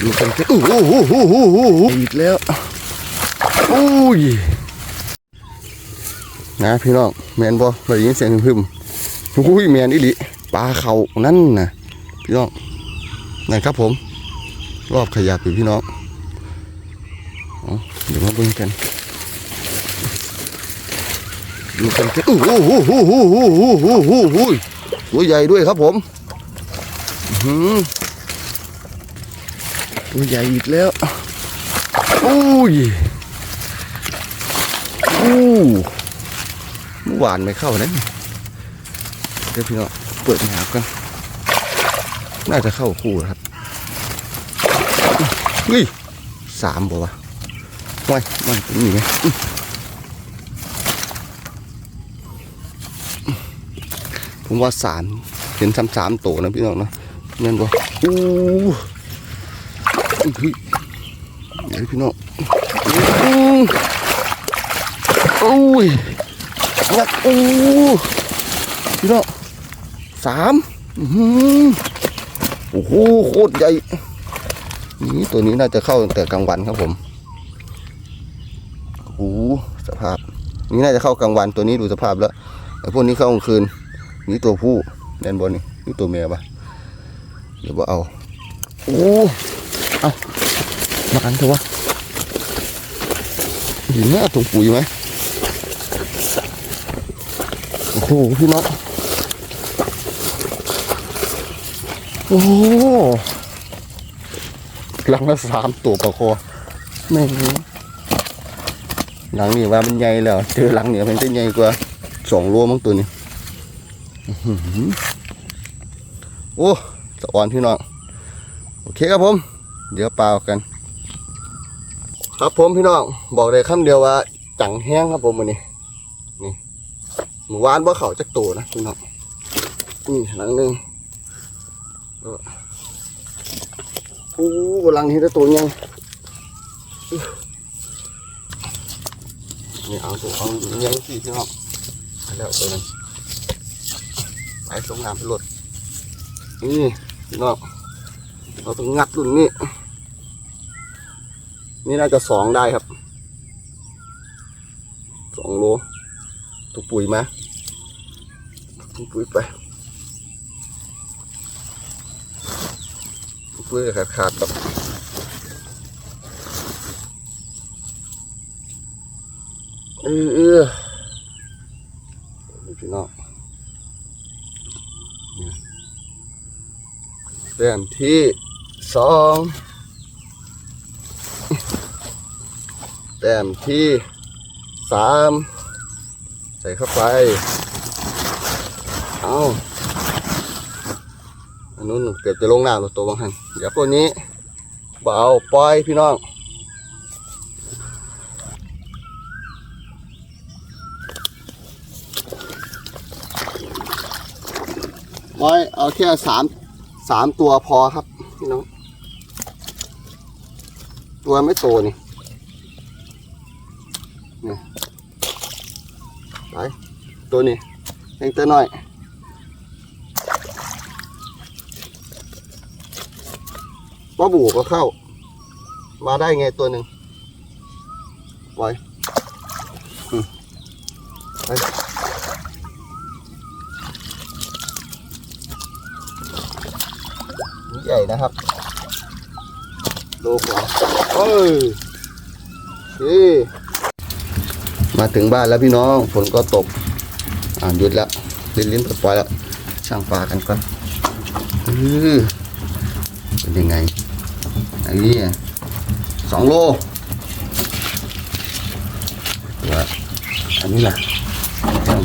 ดูกันสิโอ้โหโอ้โหโอ้โหโอ้โหอีกแล้วโอ้ยนะพี่น้องแมนบ่เราได้ยินเสียงพึ่มๆอุ้ยแมนอีหลีปลาเขานั่นน่ะพี่น้องนั่นครับผม รอบขยับอยู่พี่น้องเอาเดี๋ยวมาเบิ่งกันดูกันสิโอ้โหโอ้โหโอ้โหโอ้โหโอ้โหตัวใหญ่ด้วยครับผม อื้อหือ ตัวใหญ่อีกแล้วอุ้ยอู้เมื่อวานไม่เข้านะเดี๋ยวพี่น้องเปิดหากันน่าจะเข้าคู่นะครับเฮ้ยสามบอกว่าไม่ไม่มีไหมอื้อผมว่าสามเห็นสามสามโตนะพี่น้องนะเงินบอกอู้ เฮ้ยเดี๋ยวพี่น้องอืมโอ้ยงัดโอ้พี่น้องสามอือหือโอ้โหโคตรใหญ่นี่ตัวนี้น่าจะเข้าแต่กลางวันครับผมโอ้โหสภาพ นี่น่าจะเข้ากลางวันตัวนี้ดูสภาพแล้วไอ้พวกนี้เข้ากลางคืน นี่ตัวผู้แดนบนนี่นี่ตัวเมียปะเดี๋ยวว่าเอาโอ้ มาอันเถอะวะเห็นหน้าตรงปุ๋ยไหมโอ้โหพี่น้องโอ้โหหลังละสามตัวปะคอแม่งหลังนี่ว่ามันใหญ่แล้วเจอหลังเนี่ยมันจะใหญ่กว่าสองโลมั้งตัวนี้อื้อหือโอ้สะอ่อนพี่น้อง โอเคครับผม เดี๋ยวเปล่ากัน ครับผมพี่น้องบอกเลยคำเดียวว่า จังแห้งครับผมวันนี้นี่หมูวานว่าเขาจะโตนะพี่น้องนี่หลังหนึ่งโอ้กำลังที่จะโตยังนี่เอาตัวเอายังสี่พี่น้องแล้วตัวนั้นไปลงน้ำไปรถนี่พี่น้องเราต้องงัดรุ่นนี้ นี่น่าจะสองได้ครับสองโลถูกปุ๋ยมาถูกปุ๋ยไปถูกปุ๋ยขาดขาดแบบเออเออนี่พี่น้องนี่แต้มที่สอง ต้มที่สามใส่เข้าไป เอาอันนู้นเกือบจะลงน้ำแล้วตัวบางหันเดี๋ยวพวนี้เบาปล่อยพี่น้องปล่อยเอาแค่สามสามตัวพอครับพี่น้อง ตัวไม่โตนี่ ไปตัวนี้เองตัวน้อยป้าบูก็เข้า มาได้ไงตัวหนึ่งไว้ไปใหญ่นะครับโลกว่าเอ้ยนี่ มาถึงบ้านแล้วพี่น้องฝนก็ตก อ่าหยุดแล้ว ลิ้นลิ้นปล่อยแล้วช่างปลากันก่อนอือเป็นยังไงอันนี้สองโลตัวอันนี้ล่ะ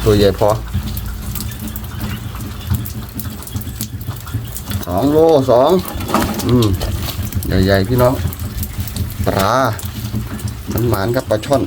ตัวใหญ่พอสองโลสองอืมใหญ่ๆพี่น้องปลามันหมานกับปลาช่อน